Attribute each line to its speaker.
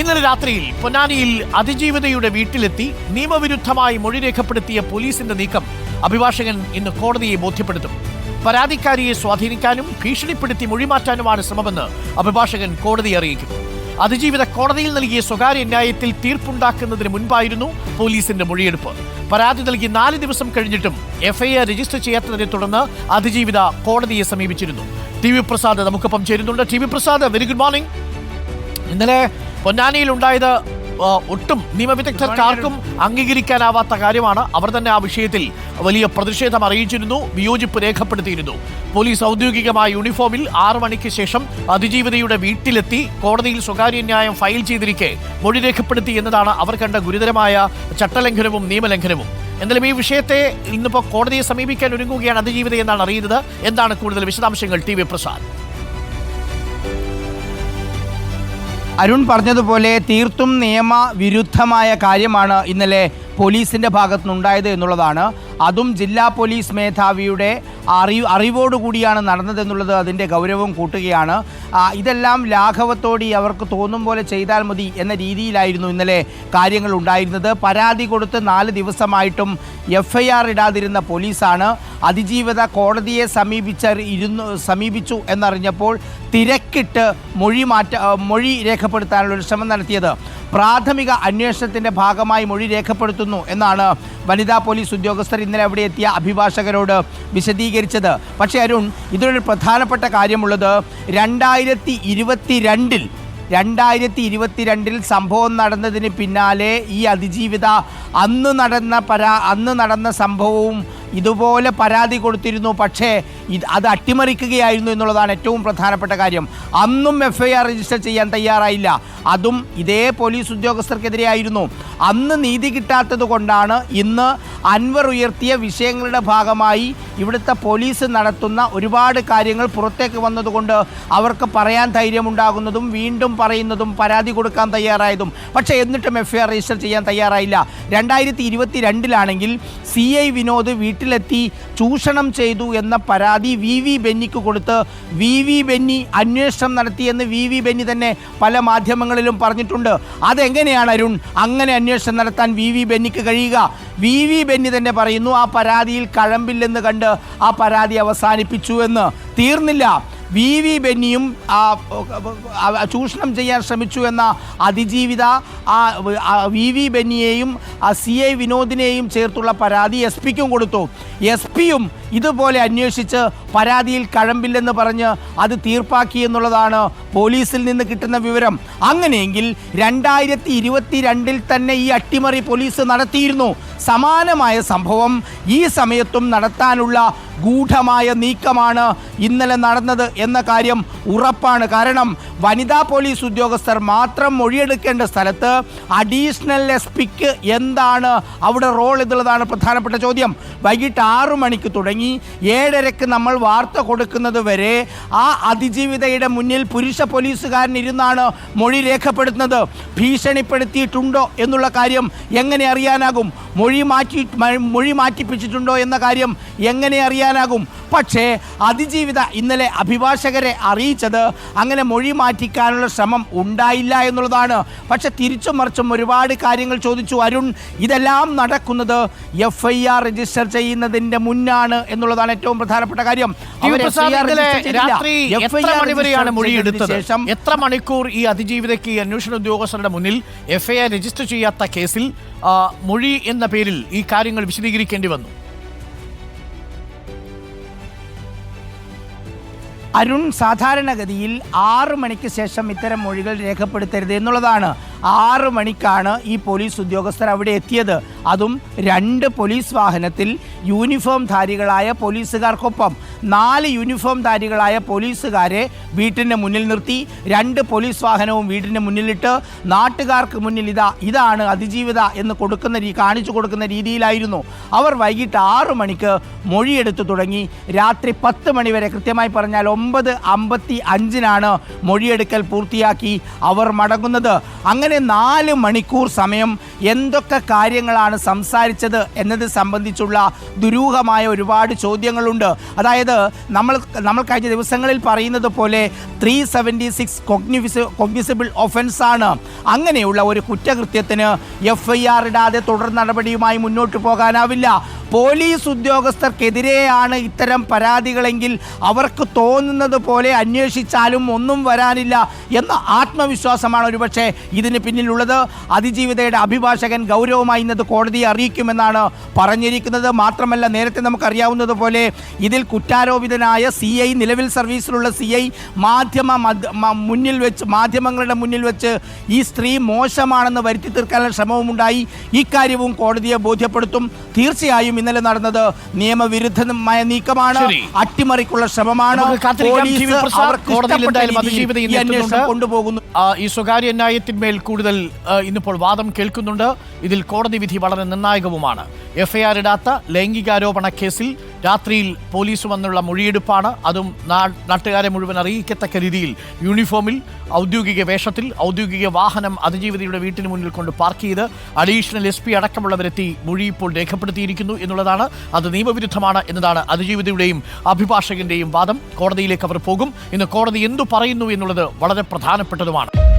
Speaker 1: ഇന്നലെ രാത്രിയിൽ പൊന്നാനിയിൽ അതിജീവിതയുടെ വീട്ടിലെത്തി നിയമവിരുദ്ധമായി മൊഴി രേഖപ്പെടുത്തിയ പോലീസിന്റെ നീക്കം അഭിഭാഷകൻ ഇന്ന് കോടതിയെ ബോധ്യപ്പെടുത്തും. പരാതിക്കാരിയെ സ്വാധീനിക്കാനും ഭീഷണിപ്പെടുത്തി മൊഴി മാറ്റാനുമാണ് ശ്രമമെന്ന് അഭിഭാഷകൻ കോടതിയെ അറിയിക്കും അതിജീവിത കോടതിയിൽ നൽകിയ സ്വകാര്യ ന്യായത്തിൽ തീർപ്പുണ്ടാക്കുന്നതിന് മുൻപായിരുന്നു പോലീസിന്റെ മൊഴിയെടുപ്പ്. പരാതി നൽകി നാല് ദിവസം കഴിഞ്ഞിട്ടും എഫ്ഐആർ രജിസ്റ്റർ ചെയ്യാത്തതിനെ തുടർന്ന് അതിജീവിത കോടതിയെ സമീപിച്ചിരുന്നു. ടി വി പ്രസാദ് നമുക്കൊപ്പം ചേരുന്നുണ്ട് T V Prasad very good morning ഇന്നലെ പൊന്നാനിയിൽ ഉണ്ടായത് ഒട്ടും നിയമവിദഗ്ധർക്ക് ആർക്കും അംഗീകരിക്കാനാവാത്ത കാര്യമാണ്. അവർ തന്നെ ആ വിഷയത്തിൽ വലിയ പ്രതിഷേധം അറിയിച്ചിരുന്നു വിയോജിപ്പ് രേഖപ്പെടുത്തിയിരുന്നു. പോലീസ് ഔദ്യോഗികമായ യൂണിഫോമിൽ ആറു മണിക്ക് ശേഷം അതിജീവിതയുടെ വീട്ടിലെത്തി കോടതിയിൽ സ്വകാര്യ ന്യായം ഫയൽ ചെയ്തിരിക്കെ മൊഴി രേഖപ്പെടുത്തി എന്നതാണ് അവർ കണ്ട ഗുരുതരമായ ചട്ടലംഘനവും നിയമലംഘനവും. എന്നാലും ഈ വിഷയത്തെ ഇന്നിപ്പോൾ കോടതിയെ സമീപിക്കാൻ ഒരുങ്ങുകയാണ് അതിജീവിത എന്നാണ് അറിയുന്നത്. എന്താണ് കൂടുതൽ വിശദാംശങ്ങൾ ടി വി പ്രസാദ്?
Speaker 2: അരുൺ പറഞ്ഞതുപോലെ തീർത്തും നിയമവിരുദ്ധമായ കാര്യമാണ് ഇന്നലെ പോലീസിന്റെ ഭാഗത്തുനിന്നുണ്ടായത് എന്നുള്ളതാണ്. അതും ജില്ലാ പോലീസ് മേധാവിയുടെ അറി അറിവോടുകൂടിയാണ് നടന്നതെന്നുള്ളത് അതിന്റെ ഗൗരവം കൂട്ടുകയാണ്. ഇതെല്ലാം ലാഘവത്തോടി അവർക്ക് തോന്നും പോലെ ചെയ്താൽ മതി എന്ന രീതിയിലായിരുന്നു ഇന്നലെ കാര്യങ്ങൾ ഉണ്ടായിരുന്നത്. പരാതി കൊടുത്ത് നാല് ദിവസമായിട്ടും എഫ് ഐ ആർ ഇടാതിരുന്ന പോലീസാണ് അതിജീവിത കോടതിയെ സമീപിച്ച ഇരുന്നു സമീപിച്ചു എന്നറിഞ്ഞപ്പോൾ തിരക്കിട്ട് മൊഴി മാറ്റ മൊഴി രേഖപ്പെടുത്താനുള്ള ഒരു ശ്രമം നടത്തിയത്. പ്രാഥമിക അന്വേഷണത്തിന്റെ ഭാഗമായി മൊഴി രേഖപ്പെടുത്തുന്നു എന്നാണ് വനിതാ പോലീസ് ഉദ്യോഗസ്ഥർ ഇന്നലെ അവിടെ എത്തിയ അഭിഭാഷകരോട് വിശദീകരിച്ചത്. പക്ഷേ അരുൺ ഇതിലൊരു പ്രധാനപ്പെട്ട കാര്യമുള്ളത് രണ്ടായിരത്തി ഇരുപത്തി രണ്ടിൽ രണ്ടായിരത്തി ഇരുപത്തിരണ്ടിൽ സംഭവം നടന്നതിന് പിന്നാലെ ഈ അതിജീവിത അന്ന് നടന്ന പരാ അന്ന് നടന്ന സംഭവവും ഇതുപോലെ പരാതി കൊടുത്തിരുന്നു. പക്ഷേ ഇത് അത് അട്ടിമറിക്കുകയായിരുന്നു എന്നുള്ളതാണ് ഏറ്റവും പ്രധാനപ്പെട്ട കാര്യം. അന്നും എഫ് ഐ ആർ രജിസ്റ്റർ ചെയ്യാൻ തയ്യാറായില്ല. അതും ഇതേ പോലീസ് ഉദ്യോഗസ്ഥർക്കെതിരെയായിരുന്നു. അന്ന് നീതി കിട്ടാത്തത് കൊണ്ടാണ് ഇന്ന് അൻവർ ഉയർത്തിയ വിഷയങ്ങളുടെ ഭാഗമായി ഇവിടുത്തെ പോലീസ് നടത്തുന്ന ഒരുപാട് കാര്യങ്ങൾ പുറത്തേക്ക് വന്നതുകൊണ്ട് അവർക്ക് പറയാൻ ധൈര്യമുണ്ടാകുന്നതും വീണ്ടും പറയുന്നതും പരാതി കൊടുക്കാൻ തയ്യാറായതും. പക്ഷേ എന്നിട്ടും എഫ് ഐ ആർ രജിസ്റ്റർ ചെയ്യാൻ തയ്യാറായില്ല. രണ്ടായിരത്തി ഇരുപത്തി രണ്ടിലാണെങ്കിൽ സി ഐ വിനോദ് വീട്ടിലെത്തി ചൂഷണം ചെയ്തു എന്ന പരാതി വി വി ബെന്നിക്ക് കൊടുത്ത് വി വി ബെന്നി അന്വേഷണം നടത്തിയെന്ന് വി വി ബെന്നി തന്നെ പല മാധ്യമങ്ങളിലും പറഞ്ഞിട്ടുണ്ട്. അതെങ്ങനെയാണ് അരുൺ? അങ്ങനെ അന്വേഷണം നടത്താൻ വി വി ബെന്നിക്ക് കഴിയുക? വി വി ബെന്നി തന്നെ പറയുന്നു ആ പരാതിയിൽ കഴമ്പില്ലെന്ന് കണ്ട് ആ പരാതി അവസാനിപ്പിച്ചു എന്ന്. തീർന്നില്ല. വി വി ബെന്നിയും ചൂഷണം ചെയ്യാൻ ശ്രമിച്ചു എന്ന അതിജീവിത വി വി ബെന്നിയെയും സി ഐ വിനോദിനെയും ചേർത്തുള്ള പരാതി എസ് പിക്കും കൊടുത്തു. എസ് പിയും ഇതുപോലെ അന്വേഷിച്ച് പരാതിയിൽ കഴമ്പില്ലെന്ന് പറഞ്ഞ് അത് തീർപ്പാക്കി എന്നുള്ളതാണ് പോലീസിൽ നിന്ന് കിട്ടുന്ന വിവരം. അങ്ങനെയെങ്കിൽ രണ്ടായിരത്തി ഇരുപത്തി രണ്ടിൽ തന്നെ ഈ അട്ടിമറി പോലീസ് നടത്തിയിരുന്നു. സമാനമായ സംഭവം ഈ സമയത്തും നടത്താനുള്ള ഗൂഢമായ നീക്കമാണ് ഇന്നലെ നടന്നത് എന്ന കാര്യം ഉറപ്പാണ്. കാരണം വനിതാ പോലീസ് ഉദ്യോഗസ്ഥർ മാത്രം മൊഴിയെടുക്കേണ്ട സ്ഥലത്ത് അഡീഷണൽ എസ് പിക്ക് എന്താണ് അവിടെ റോൾ എന്നുള്ളതാണ് പ്രധാനപ്പെട്ട ചോദ്യം. വൈകിട്ട് ആറു മണിക്ക് തുടങ്ങി ഏഴരയ്ക്ക് നമ്മൾ വാർത്ത കൊടുക്കുന്നത് വരെ ആ അതിജീവിതയുടെ മുന്നിൽ പുരുഷ പോലീസുകാരൻ ഇരുന്നാണ് മൊഴി രേഖപ്പെടുത്തുന്നത്. ഭീഷണിപ്പെടുത്തിയിട്ടുണ്ടോ എന്നുള്ള കാര്യം എങ്ങനെ അറിയാനാകും? മൊഴി മാറ്റി മൊഴി മാറ്റിപ്പിച്ചിട്ടുണ്ടോ എന്ന കാര്യം എങ്ങനെ അറിയാനാകും പക്ഷേ അതിജീവിത ഇന്നലെ അഭിഭാഷകരെ അറിയിച്ചത് അങ്ങനെ മൊഴി മാറ്റിക്കാനുള്ള ശ്രമം ഉണ്ടായില്ല എന്നുള്ളതാണ്. പക്ഷെ തിരിച്ചും മറിച്ചും ഒരുപാട് കാര്യങ്ങൾ ചോദിച്ചു. അരുൺ ഇതെല്ലാം നടക്കുന്നത് എഫ് ഐ ആർ രജിസ്റ്റർ ചെയ്യുന്നതിന്റെ മുന്നാണ് എന്നുള്ളതാണ് ഏറ്റവും പ്രധാനപ്പെട്ട കാര്യം. ശേഷം
Speaker 1: എത്ര മണിക്കൂർ ഈ അതിജീവിതയ്ക്ക് അന്വേഷണ ഉദ്യോഗസ്ഥരുടെ മുന്നിൽ എഫ് ഐ ആർ രജിസ്റ്റർ ചെയ്യാത്ത കേസിൽ മൊഴി എന്ന പേരിൽ ഈ കാര്യങ്ങൾ വിശദീകരിക്കേണ്ടി വന്നു?
Speaker 2: അരുൺ സാധാരണഗതിയിൽ ആറു മണിക്ക് ശേഷം ഇത്തരം മൊഴികൾ രേഖപ്പെടുത്തരുത് എന്നുള്ളതാണ്. ആറു മണിക്കാണ് ഈ പോലീസ് ഉദ്യോഗസ്ഥർ അവിടെ എത്തിയത്. അതും രണ്ട് പോലീസ് വാഹനത്തിൽ യൂണിഫോം ധാരികളായ പോലീസുകാർക്കൊപ്പം. നാല് യൂണിഫോം ധാരികളായ പോലീസുകാരെ വീട്ടിന്റെ മുന്നിൽ നിർത്തി. രണ്ട് പോലീസ് വാഹനവും വീടിന്റെ മുന്നിലിട്ട് നാട്ടുകാർക്ക് മുന്നിൽ ഇതാ ഇതാണ് അതിജീവിത എന്ന് കൊടുക്കുന്ന കാണിച്ചു കൊടുക്കുന്ന രീതിയിലായിരുന്നു. അവർ വൈകിട്ട് ആറ് മണിക്ക് മൊഴിയെടുത്തു തുടങ്ങി. രാത്രി പത്ത് മണിവരെ കൃത്യമായി പറഞ്ഞാൽ ഒമ്പത് അമ്പത്തി അഞ്ചിനാണ് മൊഴിയെടുക്കൽ പൂർത്തിയാക്കി അവർ മടങ്ങുന്നത്. അങ്ങനെ നാല് മണിക്കൂർ സമയം എന്തൊക്കെ കാര്യങ്ങളാണ് സംസാരിച്ചത് എന്നത് സംബന്ധിച്ചുള്ള ദുരൂഹമായ ഒരുപാട് ചോദ്യങ്ങളുണ്ട്. അതായത് നമ്മൾ നമ്മൾ കഴിഞ്ഞ ദിവസങ്ങളിൽ പറയുന്നത് പോലെ ത്രീ സെവന്റി സിക്സ് കൊഗ്നിഫിസ് കൊഗ്നിസിബിൾ ഒഫൻസാണ് അങ്ങനെയുള്ള ഒരു കുറ്റകൃത്യത്തിന് എഫ് ഐ ആർ ഇടാതെ തുടർ നടപടിയുമായി മുന്നോട്ട് പോകാനാവില്ല. പോലീസ് ഉദ്യോഗസ്ഥർക്കെതിരെയാണ് ഇത്തരം പരാതികളെങ്കിൽ അവർക്ക് തോന്നുന്നത് പോലെ അന്വേഷിച്ചാലും ഒന്നും വരാനില്ല എന്ന ആത്മവിശ്വാസമാണ് ഒരുപക്ഷെ ഇതിന് പിന്നിലുള്ളത്. അതിജീവിതയുടെ അഭിഭാഷകൻ ഗൗരവമായി ഇന്നത് കോടതിയെ അറിയിക്കുമെന്നാണ് പറഞ്ഞിരിക്കുന്നത്. മാത്രമല്ല നേരത്തെ നമുക്കറിയാവുന്നതുപോലെ ഇതിൽ കുറ്റാരോപിതനായ സി ഐ നിലവിൽ സർവീസിലുള്ള സി ഐ മാധ്യമ മുന്നിൽ വെച്ച് മാധ്യമങ്ങളുടെ മുന്നിൽ വെച്ച് ഈ സ്ത്രീ മോശമാണെന്ന് വരുത്തി തീർക്കാനുള്ള ശ്രമവും ശ്രമവുമുണ്ടായി. ഇക്കാര്യവും കോടതിയെ ബോധ്യപ്പെടുത്തും. തീർച്ചയായും ഇന്നലെ നടന്നത് നിയമവിരുദ്ധമായ നീക്കമാണ്. അട്ടിമറിക്കുള്ള ശ്രമമാണ്. ഈ. കൊണ്ടുപോകുന്നു.
Speaker 1: സ്വകാര്യ ന്യായത്തിന്മേൽ കൂടുതൽ ഇന്നിപ്പോൾ വാദം കേൾക്കുന്നുണ്ട്. ഇതിൽ കോടതി വിധി വളരെ നിർണായകവുമാണ്. എഫ്ഐആർ ഇടാത്ത ലൈംഗികാരോപണ കേസിൽ രാത്രിയിൽ പോലീസ് വന്നുള്ള മൊഴിയെടുപ്പാണ്. അതും നാട്ടുകാരെ മുഴുവൻ അറിയിക്കത്തക്ക രീതിയിൽ യൂണിഫോമിൽ ഔദ്യോഗിക വേഷത്തിൽ ഔദ്യോഗിക വാഹനം അതിജീവിതയുടെ വീട്ടിന് മുന്നിൽ കൊണ്ട് പാർക്ക് ചെയ്ത് അഡീഷണൽ എസ് പി അടക്കമുള്ളവരെത്തി മൊഴി ഇപ്പോൾ രേഖപ്പെടുത്തിയിരിക്കുന്നു എന്നുള്ളതാണ്. അത് നിയമവിരുദ്ധമാണ് എന്നതാണ് അതിജീവിതയുടെയും അഭിഭാഷകന്റെയും വാദം. കോടതിയിലേക്ക് അവർ പോകും. ഇന്ന് കോടതി എന്തു പറയുന്നു എന്നുള്ളത് വളരെ പ്രധാനപ്പെട്ടതുമാണ്.